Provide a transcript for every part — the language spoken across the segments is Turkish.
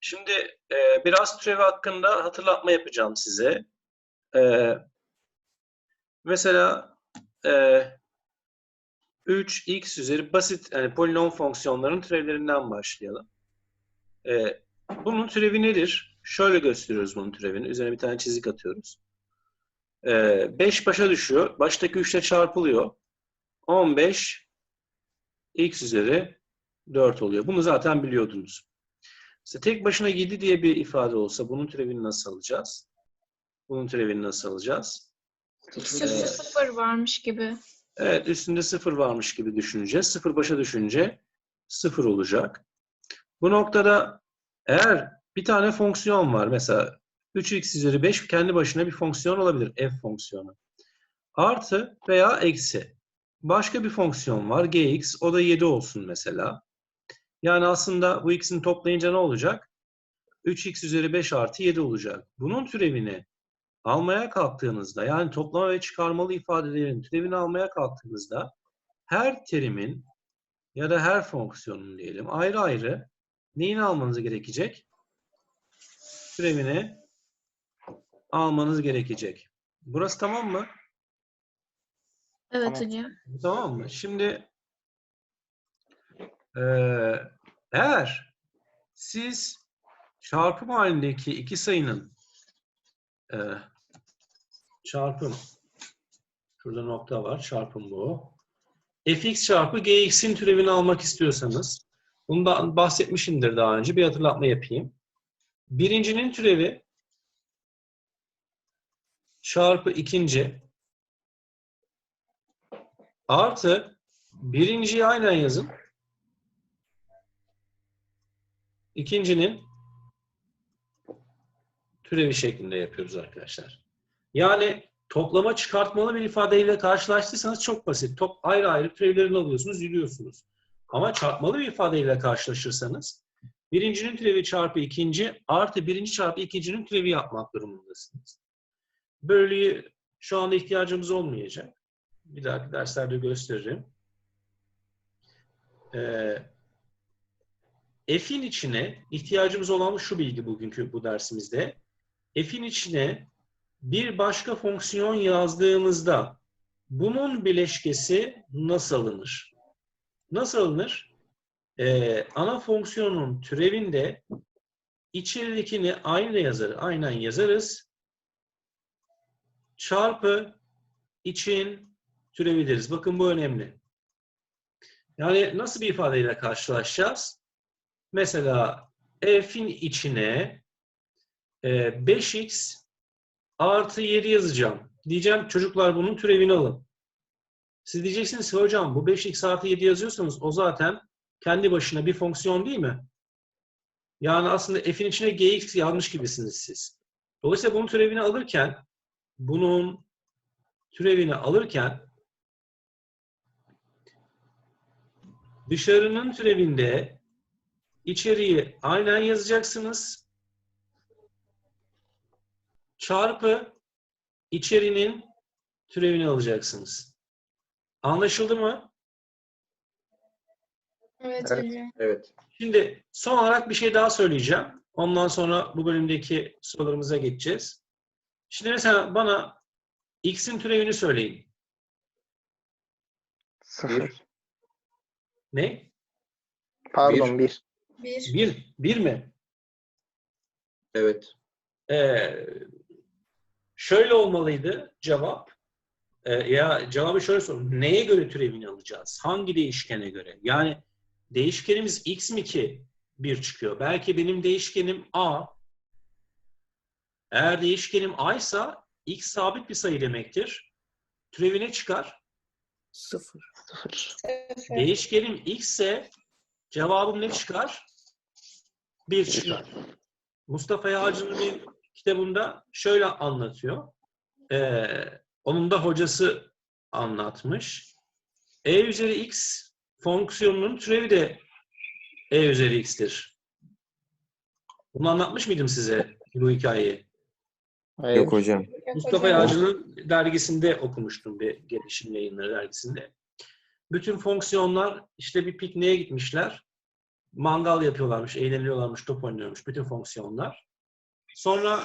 Şimdi e, biraz türev hakkında hatırlatma yapacağım size. E, mesela e, 3x üzeri basit yani polinom fonksiyonların türevlerinden başlayalım. E, bunun türevi nedir? Şöyle gösteriyoruz bunun türevini. Üzerine bir tane çizik atıyoruz. E, 5 başa düşüyor. Baştaki 3 ile çarpılıyor. 15 x üzeri 4 oluyor. Bunu zaten biliyordunuz. Mesela tek başına 7 diye bir ifade olsa bunun türevini nasıl alacağız? Bunun türevini nasıl alacağız? Üstünde sıfır varmış gibi. Evet, üstünde sıfır varmış gibi düşüneceğiz. Sıfır başa düşünce sıfır olacak. Bu noktada eğer bir tane fonksiyon var, mesela 3x üzeri 5 kendi başına bir fonksiyon olabilir, f fonksiyonu. Artı veya eksi. Başka bir fonksiyon var, gx, o da 7 olsun mesela. Yani aslında bu x'in toplayınca ne olacak? 3x üzeri 5 artı 7 olacak. Bunun türevini almaya kalktığınızda yani toplama ve çıkarmalı ifadelerin türevini almaya kalktığınızda her terimin ya da her fonksiyonun diyelim ayrı ayrı neyini almanız gerekecek? Türevini almanız gerekecek. Burası tamam mı? Evet Tamam. hocam. Tamam mı? Şimdi eee, eğer siz çarpım halindeki iki sayının eee, çarpım şurada nokta var. Çarpım bu. fx çarpı gx'in türevini almak istiyorsanız bundan bahsetmişimdir daha önce. Bir hatırlatma yapayım. Birincinin türevi çarpı ikinci Artı birinciyi aynen yazın. İkincinin türevi şeklinde yapıyoruz arkadaşlar. Yani toplama çıkartmalı bir ifadeyle karşılaştıysanız çok basit. Top ayrı ayrı türevlerini alıyorsunuz, yürüyorsunuz. Ama çarpmalı bir ifadeyle karşılaşırsanız birincinin türevi çarpı ikinci artı birinci çarpı ikincinin türevi yapmak durumundasınız. Böyleyi şu anda ihtiyacımız olmayacak bir dahaki derslerde gösteririm. Ee, F'in içine ihtiyacımız olan şu bilgi bugünkü bu dersimizde. F'in içine bir başka fonksiyon yazdığımızda bunun bileşkesi nasıl alınır? Nasıl alınır? Ee, ana fonksiyonun türevinde içeridekini aynı yazar, aynen yazarız. Çarpı için türevi deriz. Bakın bu önemli. Yani nasıl bir ifadeyle karşılaşacağız? Mesela f'in içine e, 5x artı 7 yazacağım. Diyeceğim çocuklar bunun türevini alın. Siz diyeceksiniz hocam bu 5x artı 7 yazıyorsanız o zaten kendi başına bir fonksiyon değil mi? Yani aslında f'in içine gx yazmış gibisiniz siz. Dolayısıyla bunun türevini alırken bunun türevini alırken dışarının türevinde içeriği aynen yazacaksınız. Çarpı içerinin türevini alacaksınız. Anlaşıldı mı? Evet, Evet. Şimdi son olarak bir şey daha söyleyeceğim. Ondan sonra bu bölümdeki sorularımıza geçeceğiz. Şimdi mesela bana x'in türevini söyleyin. Sıfır. Ne? Pardon bir. Bir. Bir. Bir mi? Evet. Ee, şöyle olmalıydı cevap. Ee, ya cevabı şöyle sorun. Neye göre türevini alacağız? Hangi değişkene göre? Yani değişkenimiz x mi ki 1 çıkıyor? Belki benim değişkenim a. Eğer değişkenim a ise x sabit bir sayı demektir. Türevi ne çıkar? Sıfır. Değişkenim x ise cevabım ne çıkar? 1 çıkar. Mustafa Yağcı'nın bir kitabında şöyle anlatıyor. Ee, onun da hocası anlatmış. e üzeri x fonksiyonunun türevi de e üzeri x'tir. Bunu anlatmış mıydım size bu hikayeyi? Hayır. Yok hocam. Mustafa Yağcı'nın dergisinde okumuştum bir gelişim yayınları dergisinde. Bütün fonksiyonlar işte bir pikniğe gitmişler. mangal yapıyorlarmış, eğleniyorlarmış, top oynuyormuş bütün fonksiyonlar. Sonra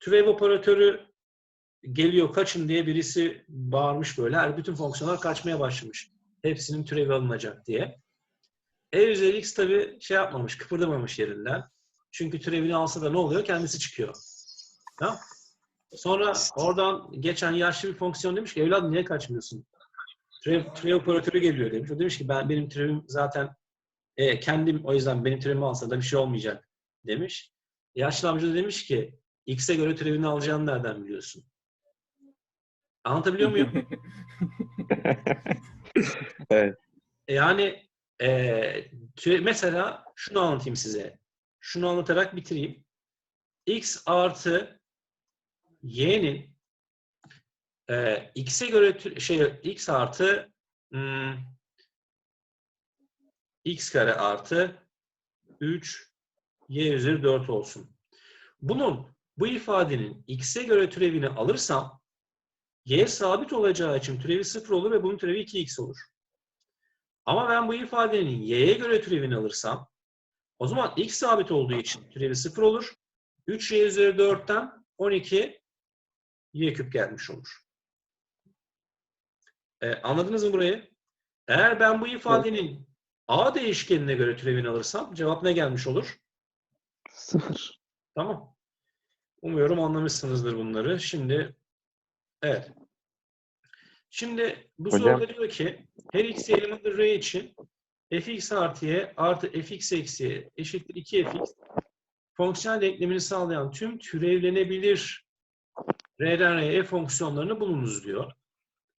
türev operatörü geliyor kaçın diye birisi bağırmış böyle. Her bütün fonksiyonlar kaçmaya başlamış. Hepsinin türevi alınacak diye. E üzeri x tabi şey yapmamış, kıpırdamamış yerinden. Çünkü türevini alsa da ne oluyor? Kendisi çıkıyor. Tamam. Sonra oradan geçen yaşlı bir fonksiyon demiş ki evladım niye kaçmıyorsun? Türev, türev operatörü geliyor demiş. O demiş ki ben benim türevim zaten e, kendim o yüzden benim türevimi alsa da bir şey olmayacak demiş. Yaşlı amca da demiş ki x'e göre türevini alacağını nereden biliyorsun? Anlatabiliyor muyum? Evet. Yani e, mesela şunu anlatayım size. Şunu anlatarak bitireyim. x artı y'nin e, x'e göre şey x artı hmm, x kare artı 3 y üzeri 4 olsun. Bunun bu ifadenin x'e göre türevini alırsam y sabit olacağı için türevi 0 olur ve bunun türevi 2x olur. Ama ben bu ifadenin y'ye göre türevini alırsam o zaman x sabit olduğu için türevi 0 olur. 3y üzeri 4'ten 12 y küp gelmiş olur. Ee, anladınız mı burayı? Eğer ben bu ifadenin a değişkenine göre türevini alırsam cevap ne gelmiş olur? Sıfır. Tamam. Umuyorum anlamışsınızdır bunları. Şimdi evet. Şimdi bu Hocam. soruda diyor ki her x elemanı r için fx artı y artı fx eksi y eşittir 2fx fonksiyonel denklemini sağlayan tüm türevlenebilir r'den r'ye fonksiyonlarını bulunuz diyor.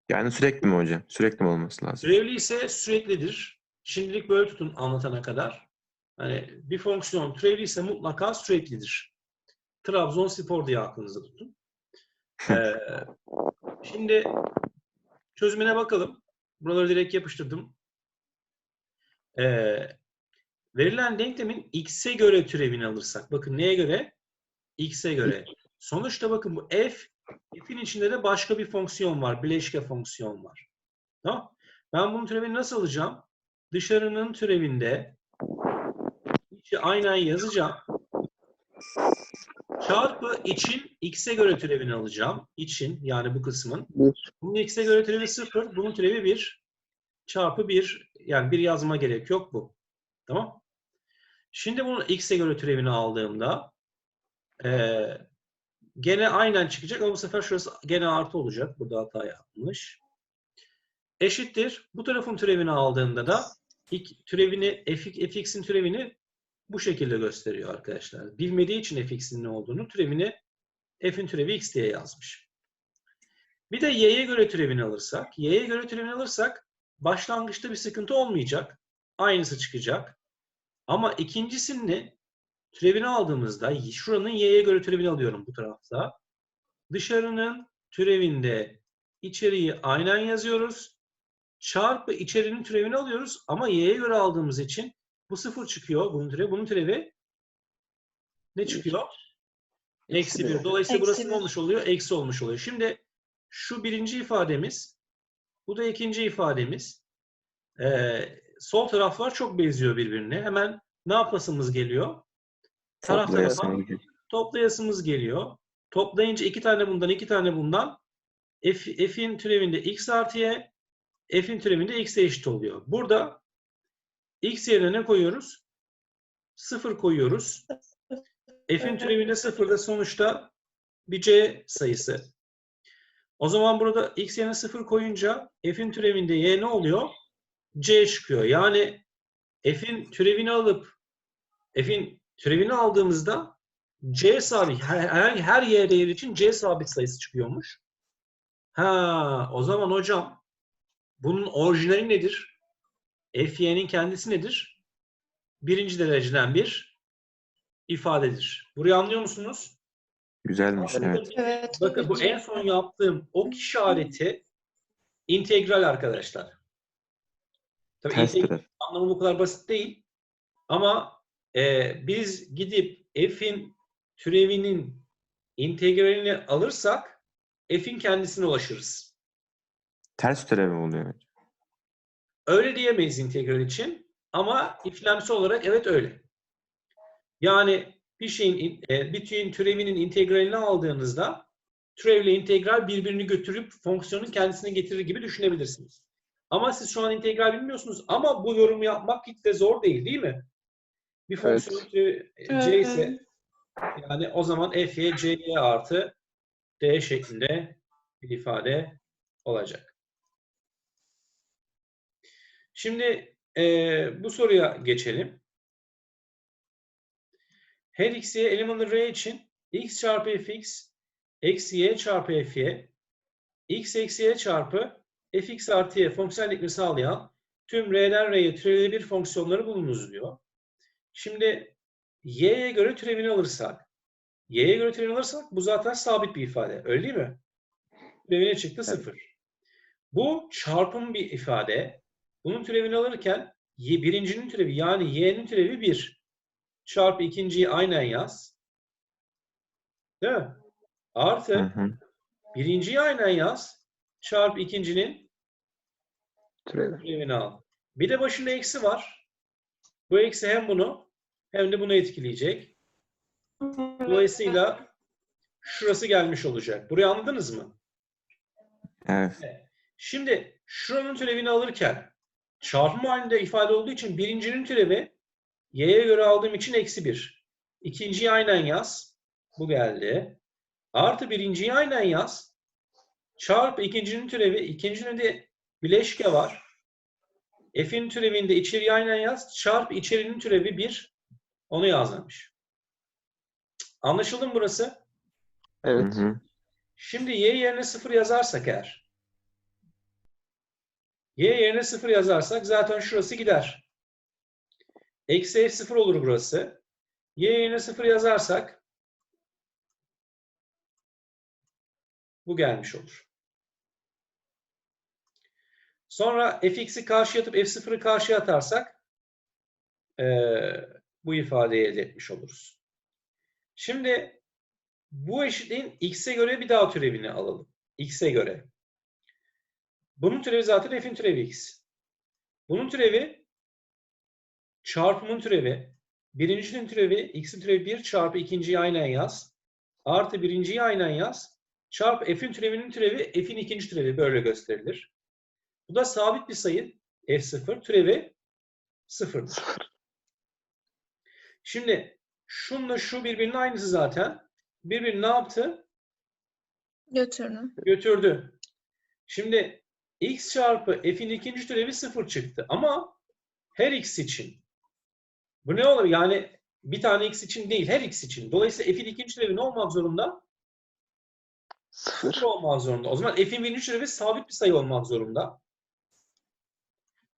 Yani sürekli mi hocam? Sürekli mi olması lazım? Türevli ise süreklidir. Şimdilik böyle tutun anlatana kadar. Hani bir fonksiyon türevli ise mutlaka süreklidir. Trabzonspor diye aklınızda tutun. Ee, şimdi çözümüne bakalım. Buraları direkt yapıştırdım. Ee, verilen denklemin x'e göre türevini alırsak. Bakın neye göre? x'e göre. Sonuçta bakın bu f, f'in içinde de başka bir fonksiyon var. Bileşke fonksiyon var. Tamam. Ben bunun türevini nasıl alacağım? Dışarının türevinde içi aynen yazacağım. Çarpı için x'e göre türevini alacağım. İçin yani bu kısmın. Bunun x'e göre türevi 0, bunun türevi 1. Çarpı 1. Yani bir yazma gerek yok bu. Tamam. Şimdi bunun x'e göre türevini aldığımda eee gene aynen çıkacak ama bu sefer şurası gene artı olacak. Burada hata yapmış. Eşittir. Bu tarafın türevini aldığımda da türevini fx'in türevini bu şekilde gösteriyor arkadaşlar. Bilmediği için fx'in ne olduğunu türevini f'in türevi x diye yazmış. Bir de y'ye göre türevini alırsak, y'ye göre türevini alırsak başlangıçta bir sıkıntı olmayacak. Aynısı çıkacak. Ama ikincisini türevini aldığımızda şuranın y'ye göre türevini alıyorum bu tarafta. Dışarının türevinde içeriği aynen yazıyoruz. Çarpı içerinin türevini alıyoruz ama y'ye göre aldığımız için bu sıfır çıkıyor. Bunun türevi, bunun türevi ne çıkıyor? Eksi bir. Dolayısıyla Eksi burası ne bir. olmuş oluyor? Eksi olmuş oluyor. Şimdi şu birinci ifademiz, bu da ikinci ifademiz. Ee, sol taraflar çok benziyor birbirine. Hemen ne yapasımız geliyor? Toplayasın toplayasımız geliyor. Toplayınca iki tane bundan, iki tane bundan f, f'in türevinde x artı y, f'in türevinde x'e eşit oluyor. Burada x yerine ne koyuyoruz? Sıfır koyuyoruz. F'in türevinde sıfırda sonuçta bir c sayısı. O zaman burada x yerine sıfır koyunca f'in türevinde y ne oluyor? c çıkıyor. Yani f'in türevini alıp f'in türevini aldığımızda c sabit her, her, her y değeri için c sabit sayısı çıkıyormuş. Ha, o zaman hocam bunun orijinali nedir? fy'nin kendisi nedir? Birinci dereceden bir ifadedir. Burayı anlıyor musunuz? Güzelmiş evet. Evet. Bakın bu en son yaptığım ok işareti integral arkadaşlar. Tabii integral anlamı bu kadar basit değil. Ama e, biz gidip f'in türevinin integralini alırsak f'in kendisine ulaşırız. Ters türev mi oluyor? Öyle diyemeyiz integral için. Ama iflemsel olarak evet öyle. Yani bir şeyin in- e, bir şeyin türevinin integralini aldığınızda türevle integral birbirini götürüp fonksiyonun kendisine getirir gibi düşünebilirsiniz. Ama siz şu an integral bilmiyorsunuz ama bu yorumu yapmak hiç de zor değil değil mi? Bir Evet. fonksiyonun türevi e, c Evet, ise evet. yani o zaman f'ye c'ye artı d şeklinde bir ifade olacak. Şimdi eee, bu soruya geçelim. Her x, y eleman array için x çarpı fx eksi y çarpı fy x eksi y çarpı fx artı y fonksiyon denkliğini sağlayan tüm r'den r'ye türevli bir fonksiyonları bulunuz diyor. Şimdi y'ye göre türevini alırsak y'ye göre türevini alırsak bu zaten sabit bir ifade. Öyle değil mi? Türevine çıktı sıfır. Bu çarpım bir ifade. Bunun türevini alırken y, birincinin türevi yani y'nin türevi 1 çarpı ikinciyi aynen yaz. Değil mi? Artı Hı hı. birinciyi aynen yaz. Çarpı ikincinin Türevi. türevini al. Bir de başında eksi var. Bu eksi hem bunu hem de bunu etkileyecek. Dolayısıyla şurası gelmiş olacak. Burayı anladınız mı? Evet. Şimdi şuranın türevini alırken çarpım halinde ifade olduğu için birincinin türevi y'ye göre aldığım için eksi 1. İkinciyi aynen yaz. Bu geldi. Artı birinciyi aynen yaz. Çarpı ikincinin türevi. İkincinin de bileşke var. F'in türevinde içeriği aynen yaz. Çarpı içerinin türevi 1. Onu yazmamış. Anlaşıldı mı burası? Hı Evet. hı. Şimdi y yerine 0 yazarsak eğer y yerine 0 yazarsak zaten şurası gider. Eksi f 0 olur burası. y yerine 0 yazarsak bu gelmiş olur. Sonra fx'i karşıya atıp f0'ı karşıya atarsak eee, bu ifadeyi elde etmiş oluruz. Şimdi bu eşitliğin x'e göre bir daha türevini alalım. x'e göre. Bunun türevi zaten f'in türevi x. Bunun türevi çarpımın türevi. Birincinin türevi x'in türevi 1 çarpı ikinciyi aynen yaz. Artı birinciyi aynen yaz. Çarpı f'in türevinin türevi f'in ikinci türevi böyle gösterilir. Bu da sabit bir sayı f0 türevi 0'dır. Şimdi şunla şu birbirinin aynısı zaten. Birbirini ne yaptı? Götürün. götürdü. Şimdi x çarpı f'in ikinci türevi sıfır çıktı. Ama her x için. Bu ne olur? Yani bir tane x için değil, her x için. Dolayısıyla f'in ikinci türevi ne olmak zorunda? Sıfır. Sıfır olmak zorunda. O zaman f'in birinci türevi sabit bir sayı olmak zorunda.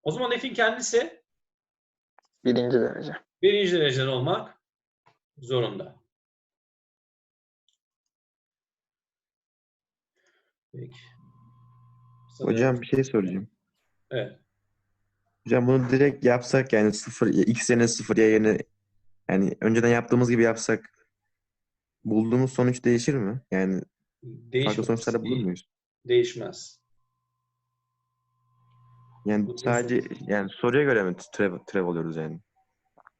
O zaman f'in kendisi Birinci derece. birinci dereceden olmak zorunda. Peki. Sanırım- Hocam bir şey soracağım. Evet. Hocam bunu direkt yapsak yani sıfır, x yerine sıfır, y yerine yani önceden yaptığımız gibi yapsak bulduğumuz sonuç değişir mi? Yani farklı Değişmez. sonuçlarda bulur muyuz? Değişmez. Yani sadece yani soruya göre mi türev, türev oluyoruz yani?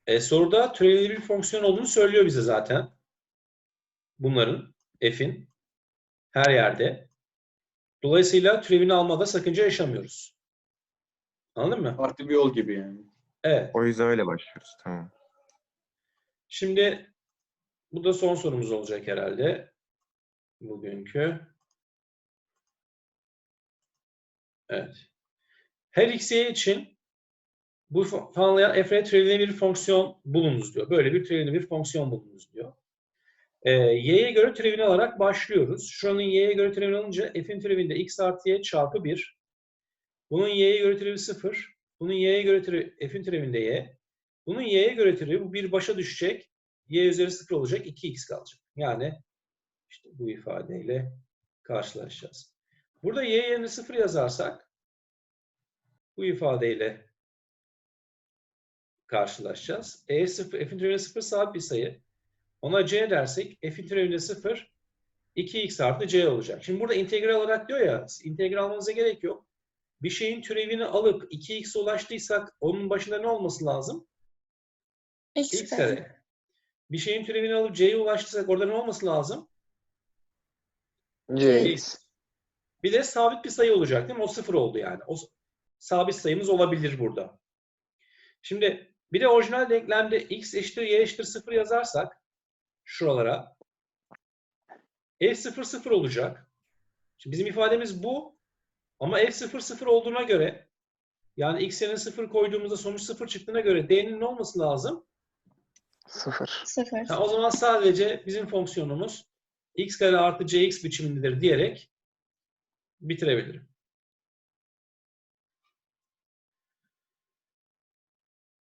E, soruda türevli bir fonksiyon olduğunu söylüyor bize zaten. Bunların, f'in her yerde. Dolayısıyla türevini almada sakınca yaşamıyoruz. Anladın mı? Farklı bir yol gibi yani. Evet. O yüzden öyle başlıyoruz. Tamam. Şimdi bu da son sorumuz olacak herhalde. Bugünkü. Evet. Her x, için bu falanlayan f'e türevli bir fonksiyon bulunuz diyor. Böyle bir türevli bir fonksiyon bulunuz diyor. Ee, y'ye göre türevini alarak başlıyoruz. Şuranın y'ye göre türevini alınca f'in türevinde x artı y çarpı 1. Bunun y'ye göre türevi 0. Bunun y'ye göre türevi, f'in türevinde y. Bunun y'ye göre türevi bu bir başa düşecek. y üzeri 0 olacak. 2x kalacak. Yani işte bu ifadeyle karşılaşacağız. Burada y yerine 0 yazarsak bu ifadeyle karşılaşacağız. E 0, f'in türevinde 0 sabit bir sayı. Ona c dersek f'in türevinde 0 2x artı c olacak. Şimdi burada integral olarak diyor ya integral almanıza gerek yok. bir şeyin türevini alıp 2x'e ulaştıysak onun başında ne olması lazım? X x kare. Bir şeyin türevini alıp c'ye ulaştıysak orada ne olması lazım? Gx. Bir de sabit bir sayı olacak değil mi? O sıfır oldu yani. O sabit sayımız olabilir burada. Şimdi bir de orijinal denklemde x eşittir y eşittir 0 yazarsak şuralara f0 0 olacak. Şimdi bizim ifademiz bu ama f0 0 olduğuna göre yani x yerine 0 koyduğumuzda sonuç 0 çıktığına göre d'nin ne olması lazım? 0. Sıfır. Ha, o zaman sadece bizim fonksiyonumuz x kare artı cx biçimindedir diyerek bitirebilirim.